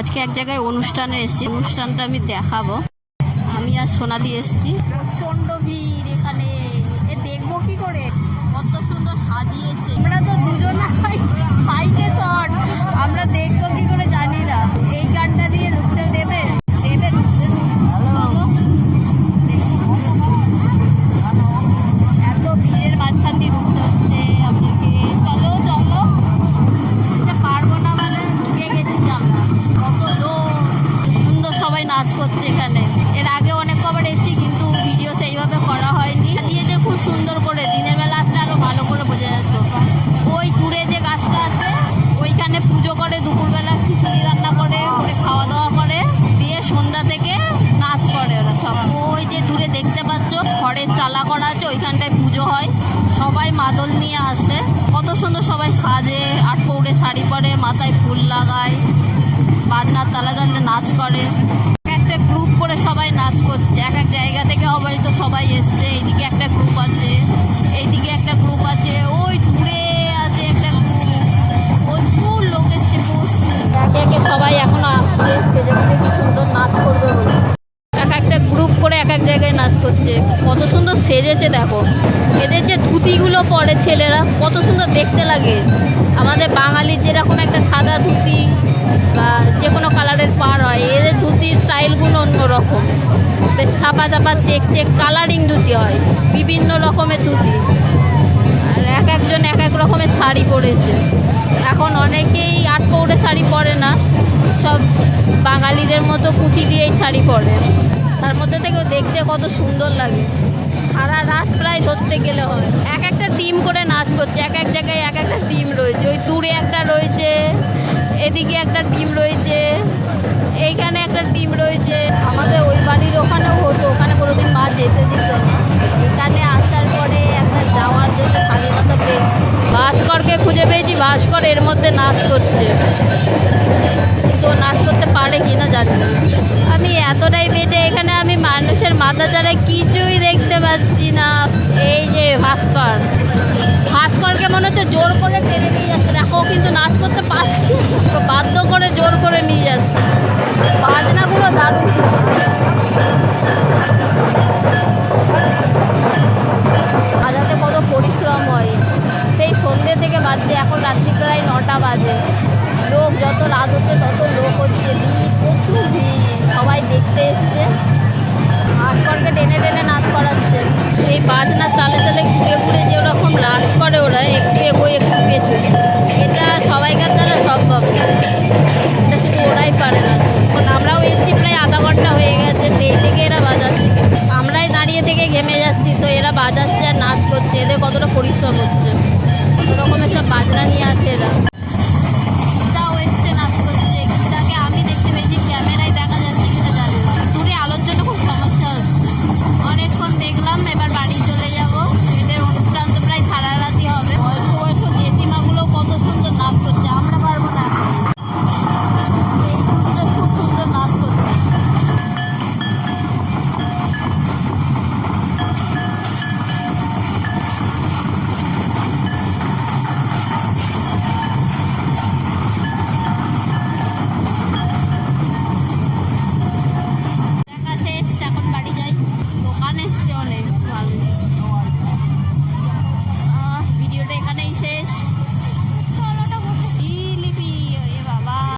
আজকে এক জায়গায় অনুষ্ঠানে এসেছি। অনুষ্ঠানটা আমি দেখাবো। আমি আর সোনালি এসেছি। প্রচণ্ড ভিড় এখানে। এ দেখব কি করে? কত সুন্দর সাজিয়েছে। আমরা তো দুজন করে, দুপুরবেলা খিচুড়ি রান্না করে করে খাওয়া দাওয়া করে, দিয়ে সন্ধ্যা থেকে নাচ করে ওরা সব। ওই যে দূরে দেখতে পাচ্ছ খড়ের চালা করা আছে, ওইখানটায় পুজো হয়। সবাই মাদল নিয়ে আসে। কত সুন্দর সবাই সাজে, আট পৌড়ে শাড়ি পরে, মাথায় ফুল লাগায়, বাজনার তালা তালে নাচ করে। একটা গ্রুপ করে সবাই নাচ করছে। এক এক জায়গা থেকে হয়তো সবাই এসছে। এইদিকে একটা গ্রুপ আছে, এইদিকে একটা গ্রুপ আছে। ওই করছে কত সুন্দর সেজেছে দেখো। এদের যে ধুতিগুলো পরে ছেলেরা, কত সুন্দর দেখতে লাগে। আমাদের বাঙালির যেরকম একটা সাদা ধুতি বা যে কোনো কালারের পার হয়, এদের ধুতির স্টাইলগুলো অন্যরকম। বেশ ছাপা চাপা চেক চেক কালারিং ধুতি হয়, বিভিন্ন রকমের ধুতি। আর এক একজন এক এক রকমের শাড়ি পরেছে। এখন অনেকেই আট পৌড়ে শাড়ি পরে না, সব বাঙালিদের মতো কুচি দিয়েই শাড়ি পরে। তার মধ্যে থেকেও দেখতে কত সুন্দর লাগে। সারা রাত প্রায় ধরতে গেলে হয়। এক একটা টিম করে নাচ করছে, এক এক জায়গায় এক একটা টিম রয়েছে। ওই দূরে একটা রয়েছে, এদিকে একটা টিম রয়েছে, এইখানে একটা টিম রয়েছে। আমাদের ওই বাড়ির ওখানেও হতো, ওখানে কোনোদিন মা যেতে দিত না। এখানে আসার পরে একটা যাওয়ার জন্য স্বাধীনতা পেয়েছি ভাস্করকে খুঁজে পেয়েছি। ভাস্কর এর মধ্যে নাচ করছে। কিন্তু নাচ করতে পারে কি না জানি আমি এতটাই মাথা ছাড়া কিছুই দেখতে পাচ্ছি না। এই যে ভাস্কর। ভাস্করকে মনে হচ্ছে জোর করে টেনে নিয়ে যাচ্ছে। দেখো কিন্তু নাচ করতে পারছি। বাধ্য করে জোর করে নিয়ে যাচ্ছে। বাজনাগুলো দারুণ। বাজাতে কত পরিশ্রম হয়। সেই সন্ধ্যে থেকে বাজছে, এখন রাত্রি প্রায় নটা বাজে। লোক যত রাত হচ্ছে তত লোক হচ্ছে ভিড়, প্রচুর ভিড়। সবাই দেখতে এসছে। এই বাজনার তালে তালে ঘুরে ঘুরে যে ওরকম নাচ করে ওরা, একটু এগোয়, একটু পেছুই এটা সবাইকার দ্বারা সম্ভব। এটা শুধু ওরাই পারে না। আমরাও এসছি প্রায় আধা ঘণ্টা হয়ে গেছে, সেই থেকে এরা বাজাচ্ছে। আমরাই দাঁড়িয়ে থেকে ঘেমে যাচ্ছি, তো এরা বাজাচ্ছে আর নাচ করছে। এদের কতটা পরিশ্রম হচ্ছে। কত রকমের সব বাজনা নিয়ে আসছে এরা।